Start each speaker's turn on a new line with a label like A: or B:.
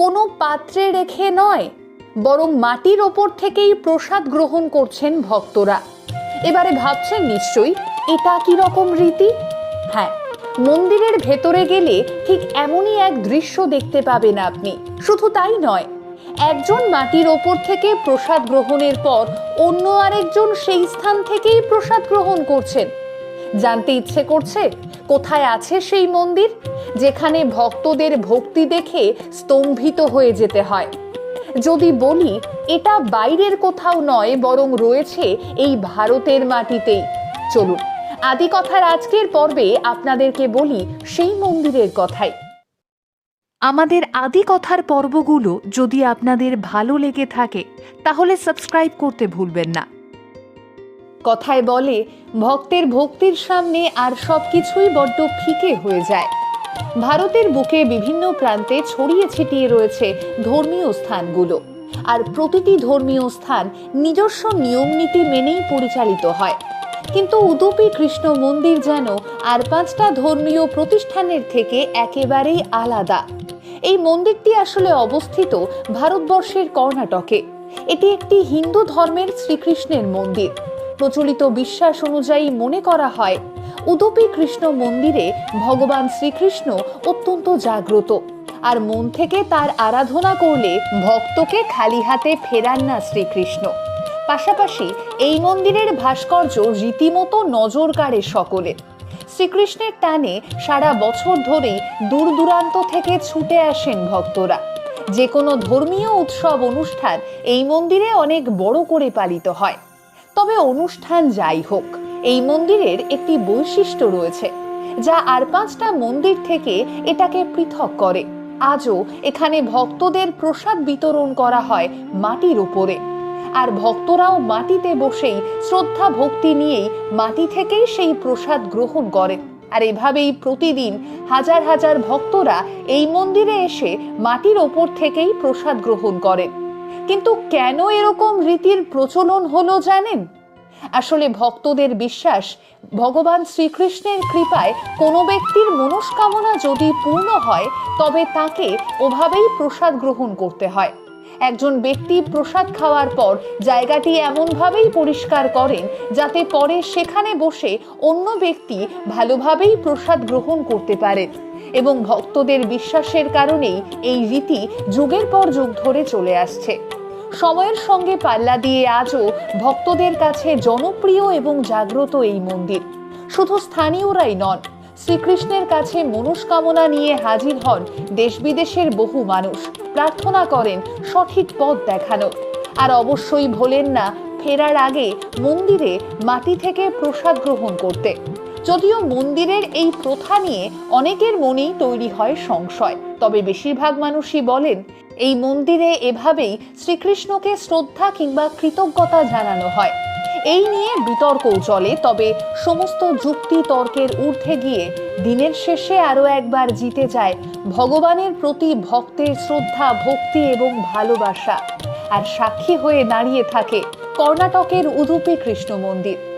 A: কোনো পাত্রে রেখে নয়, বরং মাটির ওপর থেকেই প্রসাদ গ্রহণ করছেন ভক্তরা। এবারে ভাবছেন নিশ্চয়ই এটা কি রকম রীতি? হ্যাঁ মন্দিরের ভেতরে গেলে ঠিক এমনই এক দৃশ্য দেখতে পাবেন আপনি। শুধু তাই নয়, একজন মাটির ওপর থেকে প্রসাদ গ্রহণের পর অন্য আরেকজন সেই স্থান থেকেই প্রসাদ গ্রহণ করছেন। জানতে ইচ্ছে করছে, কোথায় আছে সেই মন্দির? যেখানে ভক্তদের ভক্তি দেখে স্তম্ভিত হয়ে যেতে হয়। যদি বলি এটা বাইরের কোথাও নয় বরং রয়েছে এই ভারতের মাটিতেই। চলুন আদি কথার আজকের পর্বে আপনাদেরকে বলি সেই মন্দিরের কথাই। আমাদের আদি কথার পর্বগুলো যদি আপনাদের ভালো লেগে থাকে তাহলে সাবস্ক্রাইব করতে ভুলবেন না। কথায় বলে ভক্তের ভক্তির সামনে আর সব কিছুই বড্ড ফিকে হয়ে যায়। ভারতের বুকে বিভিন্ন প্রান্তে ছড়িয়ে ছিটিয়ে রয়েছে ধর্মীয় স্থানগুলো। আর প্রতিটি ধর্মীয় স্থান নিজস্ব নিয়ম নীতি মেনেই পরিচালিত হয়। কিন্তু উদুপি কৃষ্ণ মন্দির যেন আর পাঁচটা ধর্মীয় প্রতিষ্ঠানের থেকে একেবারেই আলাদা। এই মন্দিরটি আসলে অবস্থিত ভারতবর্ষের কর্ণাটকে। এটি একটি হিন্দু ধর্মের শ্রীকৃষ্ণের মন্দির। প্রচলিত বিশ্বাস অনুযায়ী মনে করা হয় উদুপি কৃষ্ণ মন্দিরে ভগবান শ্রীকৃষ্ণ অত্যন্ত জাগ্রত। আর মন থেকে তার আরাধনা করলে ভক্তকে খালি হাতে ফেরান না শ্রীকৃষ্ণ। পাশাপাশি এই মন্দিরের ভাস্কর্য রীতিমতো নজর কাড়ে সকলে শ্রীকৃষ্ণের টানে সারা বছর ধরেই দূর দূরান্ত থেকে ছুটে আসেন ভক্তরা। যে কোনো ধর্মীয় উৎসব অনুষ্ঠান এই মন্দিরে অনেক বড় করে পালিত হয়। তবে অনুষ্ঠান যাই হোক এই মন্দিরের একটি বৈশিষ্ট্য রয়েছে, যা আর পাঁচটা মন্দির থেকে এটাকে পৃথক করে। আজও এখানে ভক্তদের প্রসাদ বিতরণ করা হয় মাটির উপরে। আর ভক্তরাও মাটিতে বসেই শ্রদ্ধা ভক্তি নিয়েই মাটি থেকেই সেই প্রসাদ গ্রহণ করেন। আর এভাবেই প্রতিদিন হাজার হাজার ভক্তরা এই মন্দিরে এসে মাটির ওপর থেকেই প্রসাদ গ্রহণ করেন। কিন্তু কেন এরকম রীতির প্রচলন হলো জানেন? আসলে ভক্তদের বিশ্বাস, ভগবান শ্রীকৃষ্ণের কৃপায় কোনো ব্যক্তির মনস্কামনা যদি পূর্ণ হয়, তবে তাকে ওভাবেই প্রসাদ গ্রহণ করতে হয়। একজন ব্যক্তি প্রসাদ খাওয়ার পর জায়গাটি এমনভাবেই পরিষ্কার করেন যাতে পরে সেখানে বসে অন্য ব্যক্তি ভালোভাবেই প্রসাদ গ্রহণ করতে পারেন এবং ভক্তদের বিশ্বাসের কারণেই এই রীতি যুগের পর যুগ ধরে চলে আসছে। সময়ের সঙ্গে পাল্লা দিয়ে আজও ভক্তদের কাছে জনপ্রিয় এবং জাগ্রত এই মন্দির। শুধু স্থানীয়রাই নন, শ্রীকৃষ্ণের কাছে মনস্কামনা নিয়ে হাজির হন দেশ বিদেশের বহু মানুষ। প্রার্থনা করেন, সঠিক পথ দেখানো। আর অবশ্যই ভোলেন না, ফেরার আগে মন্দিরে মাটি থেকে প্রসাদ গ্রহণ করতে। যদিও মন্দিরের এই প্রথা নিয়ে অনেকের মনেই তৈরি হয় সংশয়। তবে বেশিরভাগ মানুষই বলেন, এই মন্দিরে এভাবেই শ্রীকৃষ্ণকে শ্রদ্ধা কিংবা কৃতজ্ঞতা জানানো হয়। এই নিয়ে বিতর্কও চলে, তবে সমস্ত যুক্তি তর্কের ঊর্ধ্বে গিয়ে দিনের শেষে আরও একবার জিতে যায় ভগবানের প্রতি ভক্তের শ্রদ্ধা, ভক্তি এবং ভালোবাসা। আর সাক্ষী হয়ে দাঁড়িয়ে থাকে কর্ণাটকের উদুপি কৃষ্ণ মন্দির।